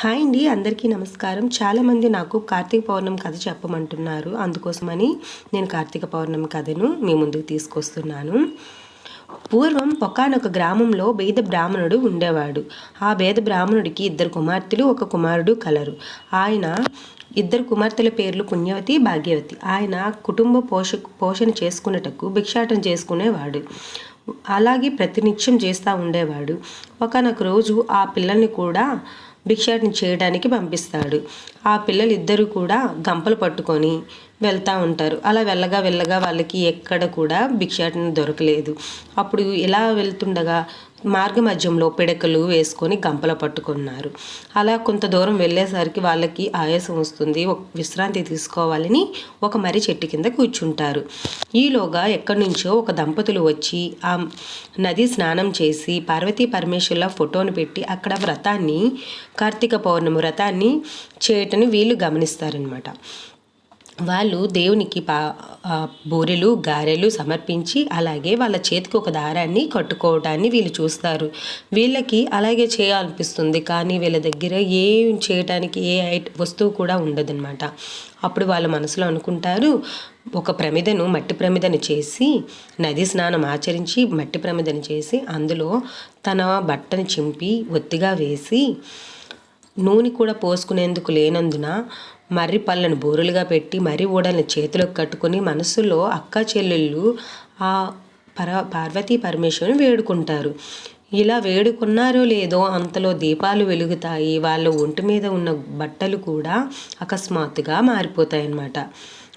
Hi అండి అందరికీ నమస్కారం. చాలామంది నాకు కార్తీక పౌర్ణమి కథ చెప్పమంటున్నారు. అందుకోసమని నేను కార్తీక పౌర్ణమి కథను మీ ముందుకు తీసుకొస్తున్నాను. పూర్వం ఒకనొక గ్రామంలో బేద బ్రాహ్మణుడు ఉండేవాడు. ఆ బేద బ్రాహ్మణుడికి ఇద్దరు కుమార్తెలు ఒక కుమారుడు కలరు. ఆయన ఇద్దరు కుమార్తెల పేర్లు పుణ్యవతి భాగ్యవతి. ఆయన కుటుంబ పోష పోషణ చేసుకునేటకు భిక్షాటం చేసుకునేవాడు. అలాగే ప్రతినిత్యం చేస్తూ ఉండేవాడు. ఒకనొక రోజు ఆ పిల్లల్ని కూడా భిక్షాటన చేయడానికి పంపిస్తాడు. ఆ పిల్లలు ఇద్దరు కూడా గంపలు పట్టుకొని వెళ్తూ ఉంటారు. అలా వెళ్ళగా వెళ్ళగా వాళ్ళకి ఎక్కడ కూడా భిక్షాటన దొరకలేదు. అప్పుడు ఇలా వెళ్తుండగా మార్గ మధ్యంలో పిడకలు వేసుకొని గంపల పట్టుకున్నారు. అలా కొంత దూరం వెళ్ళేసరికి వాళ్ళకి ఆయాసం వస్తుంది. ఒక విశ్రాంతి తీసుకోవాలని ఒక మర్రి చెట్టు కింద కూర్చుంటారు. ఈలోగా ఎక్కడి నుంచో ఒక దంపతులు వచ్చి ఆ నది స్నానం చేసి పార్వతీ పరమేశ్వరుల ఫోటోని పెట్టి అక్కడ వ్రతాన్ని కార్తీక పౌర్ణమి వ్రతాన్ని చేయటని వీళ్ళు గమనిస్తారనమాట వాళ్ళు దేవునికి పా బూరెలు గారెలు సమర్పించి అలాగే వాళ్ళ చేతికి ఒక దారాన్ని కట్టుకోవడాన్ని వీళ్ళు చూస్తారు. వీళ్ళకి అలాగే చేయాలనిపిస్తుంది. కానీ వీళ్ళ దగ్గర ఏం చేయడానికి ఏ వస్తువు కూడా ఉండదన్నమాట. అప్పుడు వాళ్ళ మనసులో అనుకుంటారు ఒక ప్రమిదను మట్టి ప్రమిదను చేసి నది స్నానం ఆచరించి మట్టి ప్రమిదను చేసి అందులో తన బట్టను చింపి ఒత్తిగా వేసి నూనె కూడా పోసుకునేందుకు లేనందున మర్రి పళ్ళను బోరులుగా పెట్టి మర్రి ఊడల్ని చేతిలోకి కట్టుకొని మనసులో అక్క చెల్లెళ్ళు ఆ పర పార్వతీ పరమేశ్వరుని వేడుకుంటారు. ఇలా వేడుకున్నారో లేదో అంతలో దీపాలు వెలుగుతాయి. వాళ్ళ ఒంటి మీద ఉన్న బట్టలు కూడా అకస్మాత్తుగా మారిపోతాయి అన్నమాట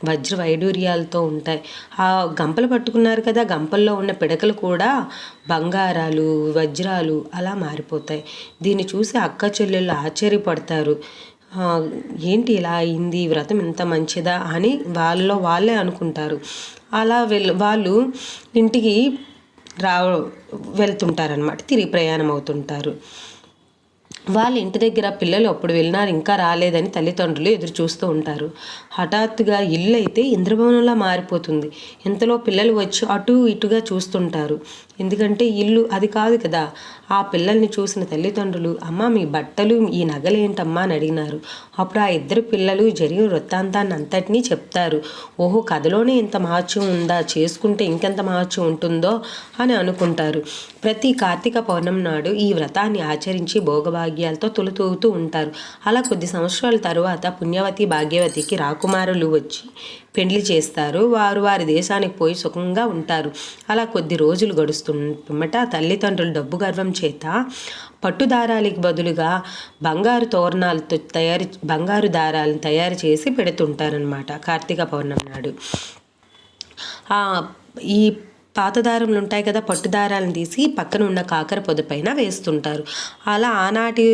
వజ్ర వైడూర్యాలతో ఉంటాయి. ఆ గంపలు పట్టుకున్నారు కదా గంపల్లో ఉన్న పిడకలు కూడా బంగారాలు వజ్రాలు అలా మారిపోతాయి. దీన్ని చూసి అక్క చెల్లెళ్ళు ఆశ్చర్యపడతారు. ఏంటి ఇలా అయింది? వ్రతం ఇంత మంచిదా? అని వాళ్ళలో వాళ్ళే అనుకుంటారు. అలా వెళ్ వాళ్ళు ఇంటికి రా వెళ్తుంటారనమాట తిరిగి ప్రయాణం అవుతుంటారు. వాళ్ళ ఇంటి దగ్గర పిల్లలు అప్పుడు వెళ్ళినారు ఇంకా రాలేదని తల్లిదండ్రులు ఎదురు చూస్తూ ఉంటారు. హఠాత్తుగా ఇల్లు అయితే ఇంద్రభవనంలా మారిపోతుంది. ఇంతలో పిల్లలు వచ్చి అటు ఇటుగా చూస్తుంటారు. ఎందుకంటే ఇల్లు అది కాదు కదా. ఆ పిల్లల్ని చూసిన తల్లిదండ్రులు అమ్మ మీ బట్టలు ఈ నగలేంటమ్మా అని అడిగినారు. అప్పుడు ఆ ఇద్దరు పిల్లలు జరిగిన వృత్తాంతాన్ని అంతటినీ చెప్తారు. ఓహో కథలోనే ఇంత మహత్యం ఉందా? చేసుకుంటే ఇంకెంత మహత్యం ఉంటుందో? అని అనుకుంటారు. ప్రతి కార్తీక పౌర్ణమి నాడు ఈ వ్రతాన్ని ఆచరించి భాగ్యాలతో తులతూగుతూ ఉంటారు. అలా కొద్ది సంవత్సరాల తరువాత పుణ్యవతి భాగ్యవతికి రాకుమారులు వచ్చి పెండ్లి చేస్తారు. వారు వారి దేశానికి పోయి సుఖంగా ఉంటారు. అలా కొద్ది రోజులు గడుస్తున్నమాట తల్లిదండ్రులు డబ్బు గర్వం చేత పట్టు దారాలకి బదులుగా బంగారు తోరణాలతో తయారు బంగారు దారాలను తయారు చేసి పెడుతుంటారనమాట కార్తీక పౌర్ణమి నాడు. ఈ పాత దారములు ఉంటాయి కదా పట్టు దారాలను తీసి పక్కన ఉన్న కాకర పొదపైన వేస్తుంటారు. అలా ఆనాటి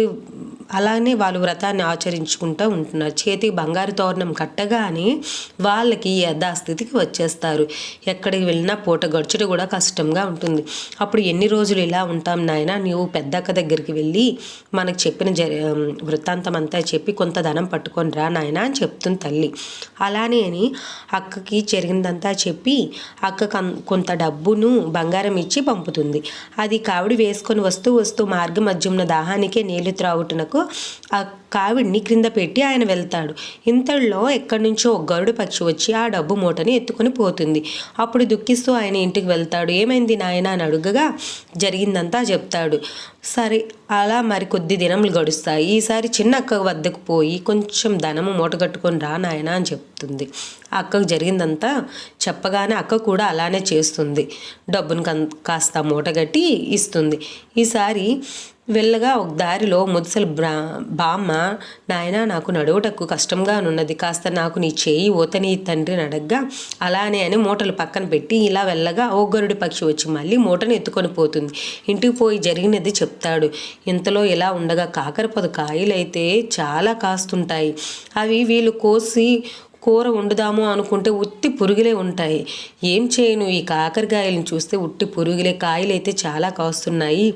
అలానే వాళ్ళు వ్రతాన్ని ఆచరించుకుంటూ ఉంటున్నారు. చేతికి బంగారు తోరణం కట్టగానే వాళ్ళకి యథాస్థితికి వచ్చేస్తారు. ఎక్కడికి వెళ్ళినా పూట గడుచుట కూడా కష్టంగా ఉంటుంది. అప్పుడు ఎన్ని రోజులు ఇలా ఉంటాం నాయన? నీవు పెద్దక్క దగ్గరికి వెళ్ళి మనకు చెప్పిన జ వృత్తాంతం అంతా చెప్పి కొంత ధనం పట్టుకొని రా నాయన అని చెప్తుంది తల్లి. అలానే అని అక్కకి జరిగిందంతా చెప్పి అక్క కొంత డబ్బు డబ్బును బంగారం ఇచ్చి పంపుతుంది. అది కావిడి వేసుకొని వస్తూ వస్తూ మార్గ మధ్యమున దాహానికే నీళ్ళు త్రాగుటకు ఆ కావిడిని క్రింద పెట్టి ఆయన వెళ్తాడు. ఇంతలో ఎక్కడి నుంచో ఒక గరుడు పక్షి వచ్చి ఆ డబ్బు మూటని ఎత్తుకొని పోతుంది. అప్పుడు దుఃఖిస్తూ ఆయన ఇంటికి వెళ్తాడు. ఏమైంది నాయన అని అడుగగా జరిగిందంతా చెప్తాడు. సరే అలా మరి కొద్ది దినములు గడుస్తాయి. ఈసారి చిన్న అక్క వద్దకు పోయి కొంచెం ధనము మూటగట్టుకొని రా నాయన అని చెప్తుంది. అక్కకు జరిగిందంతా చెప్పగానే అక్క కూడా అలానే చేస్తుంది. డబ్బును కాస్త మూటగట్టి ఇస్తుంది. ఈసారి వెళ్ళగా ఒక దారిలో ముదసలు బ్రా బామ్మ నాయన నాకు నడువుటకు కష్టంగా ఉన్నది కాస్త నాకు నీ చేయి ఓతని తండ్రిని అడగ్గా అలానే అని మూటలు పక్కన పెట్టి ఇలా వెళ్ళగా ఓ గరుడి పక్షి వచ్చి మళ్ళీ మూటను ఎత్తుకొని పోతుంది. ఇంటికి పోయి జరిగినది చెప్తాడు. ఇంతలో ఇలా ఉండగా కాకరపొద కాయలైతే చాలా కాస్తుంటాయి. అవి వీళ్ళు కోసి కూర వండుదాము అనుకుంటే ఉత్తి పురుగులే ఉంటాయి. ఏం చేయను? ఈ కాకరకాయలను చూస్తే ఉట్టి పురుగులే కాయలు అయితే చాలా కాస్తున్నాయి.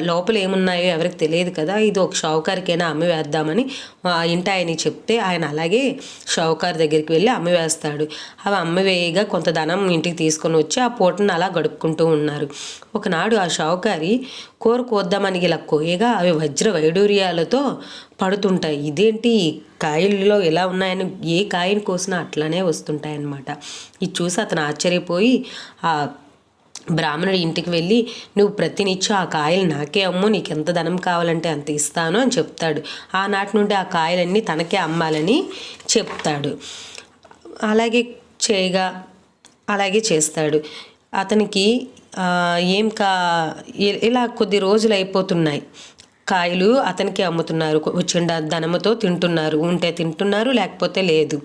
లోపల ఏమున్నాయో ఎవరికి తెలియదు కదా. ఇది ఒక షావుకారికైనా అమ్మి వేద్దామని ఆ ఇంటి ఆయన చెప్తే ఆయన అలాగే షావుకారు దగ్గరికి వెళ్ళి అమ్మి వేస్తాడు. అవి అమ్మి వేయగా కొంత ధనం ఇంటికి తీసుకొని వచ్చి ఆ పూటను అలా గడుపుకుంటూ ఉన్నారు. ఒకనాడు ఆ షావుకారి కూర కోద్దామని ఇలా కోయగా అవి వజ్ర వైడూర్యాలతో పడుతుంటాయి. ఇదేంటి? కాయల్లో ఎలా ఉన్నాయని ఏ కాయని కోసినా అట్లానే వస్తుంటాయన్నమాట. ఇది చూసి అతను ఆశ్చర్యపోయి ఆ బ్రాహ్మణుడి ఇంటికి వెళ్ళి నువ్వు ప్రతినిత్యం ఆ కాయలు నాకే అమ్ము నీకు ఎంత ధనం కావాలంటే అంత ఇస్తాను అని చెప్తాడు. ఆనాటి నుండి ఆ కాయలన్నీ తనకే అమ్మాలని చెప్తాడు. అలాగే చేయగా అలాగే చేస్తాడు. అతనికి ఏం కా ఇలా కొద్ది రోజులు అయిపోతున్నాయి. కాయలు అతనికి అమ్ముతున్నారు. వచ్చిన ధనముతో తింటున్నారు. ఉంటే తింటున్నారు లేకపోతే లేదు.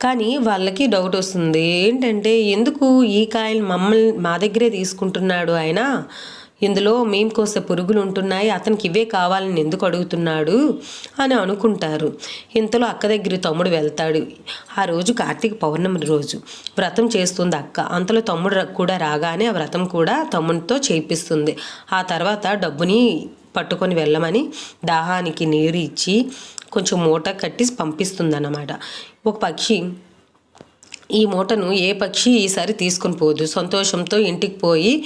కానీ వాళ్ళకి డౌట్ వస్తుంది. ఏంటంటే ఎందుకు ఈ కాయలు మమ్మల్ని మా దగ్గరే తీసుకుంటున్నాడు ఆయన? ఇందులో మేము కోసే పురుగులు ఉంటున్నాయి అతనికి ఇవే కావాలని ఎందుకు అడుగుతున్నాడు అని అనుకుంటారు. ఇంతలో అక్క దగ్గర తమ్ముడు వెళ్తాడు. ఆ రోజు కార్తీక పౌర్ణమి రోజు. వ్రతం చేస్తుంది అక్క. అంతలో తమ్ముడు కూడా రాగానే ఆ వ్రతం కూడా తమ్ముడితో చేయిస్తుంది ఆ తర్వాత డబ్బుని పట్టుకొని వెళ్ళమని దాహానికి నీరు ఇచ్చి కొంచెం మూట కట్టి పంపిస్తుందన్నమాట. ఒక పక్షి ఈ మూటను ఏ పక్షి ఈసారి తీసుకొని పోదు. సంతోషంతో ఇంటికి పోయి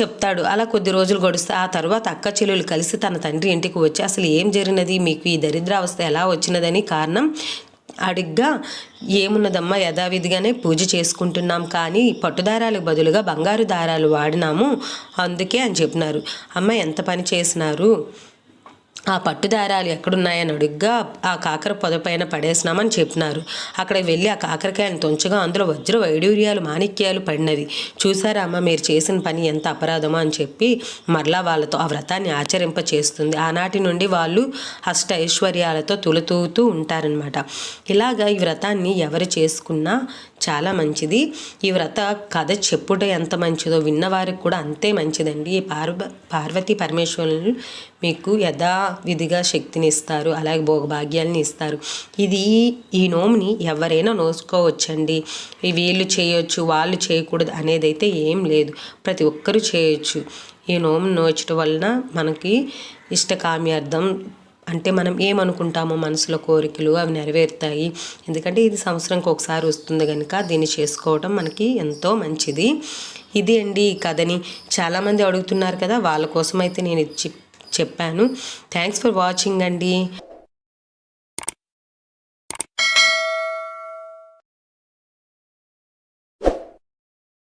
చెప్తాడు. అలా కొద్ది రోజులు గడుస్తే ఆ తర్వాత అక్క చెల్లెలు కలిసి తన తండ్రి ఇంటికి వచ్చి అసలు ఏం జరిగినది? మీకు ఈ దరిద్రావస్థ ఎలా వచ్చినదని కారణం? అడిగ్గా ఏమున్నదమ్మా? యథావిధిగానే పూజ చేసుకుంటున్నాం కానీ పట్టుదారాలకు బదులుగా బంగారు దారాలు వాడినాము అందుకే అని చెప్పినారు. అమ్మ ఎంత పని చేసినారు? ఆ పట్టుదారాలు ఎక్కడున్నాయని అడుగ్గా ఆ కాకర పొదపైన పడేసినామని చెప్పినారు. అక్కడ వెళ్ళి ఆ కాకరకాయను తుంచగా అందులో వజ్ర వైడూర్యాలు మాణిక్యాలు పడినవి చూసారా అమ్మ మీరు చేసిన పని ఎంత అపరాధమో అని చెప్పి మరలా వాళ్ళతో ఆ వ్రతాన్ని ఆచరింప చేస్తుంది ఆనాటి నుండి వాళ్ళు అష్ట ఐశ్వర్యాలతో తులతూతూ ఉంటారనమాట ఇలాగా ఈ వ్రతాన్ని ఎవరు చేసుకున్నా చాలా మంచిది. ఈ వ్రత కథ చెప్పుట ఎంత మంచిదో విన్నవారికి కూడా అంతే మంచిదండి. ఈ పార్వ పార్వతీ పరమేశ్వరులు మీకు యథా శక్తిని ఇస్తారు అలాగే భోగభాగ్యాలని ఇస్తారు. ఇది ఈ నోముని ఎవరైనా నోసుకోవచ్చండి ఈ వీళ్ళు చేయొచ్చు వాళ్ళు చేయకూడదు అనేది అయితే ఏం లేదు. ప్రతి ఒక్కరూ చేయొచ్చు. ఈ నోము నోచడం వలన మనకి ఇష్టకామ్యార్థం అంటే మనం ఏమనుకుంటామో మనసులో కోరికలు అవి నెరవేరుతాయి. ఎందుకంటే ఇది సంవత్సరంకి ఒకసారి వస్తుంది కనుక దీన్ని చేసుకోవడం మనకి ఎంతో మంచిది. ఇది అండి ఈ కథని. చాలామంది అడుగుతున్నారు కదా వాళ్ళ కోసం అయితే నేను ఇది చెప్పాను. థ్యాంక్స్ ఫర్ వాచింగ్ అండి.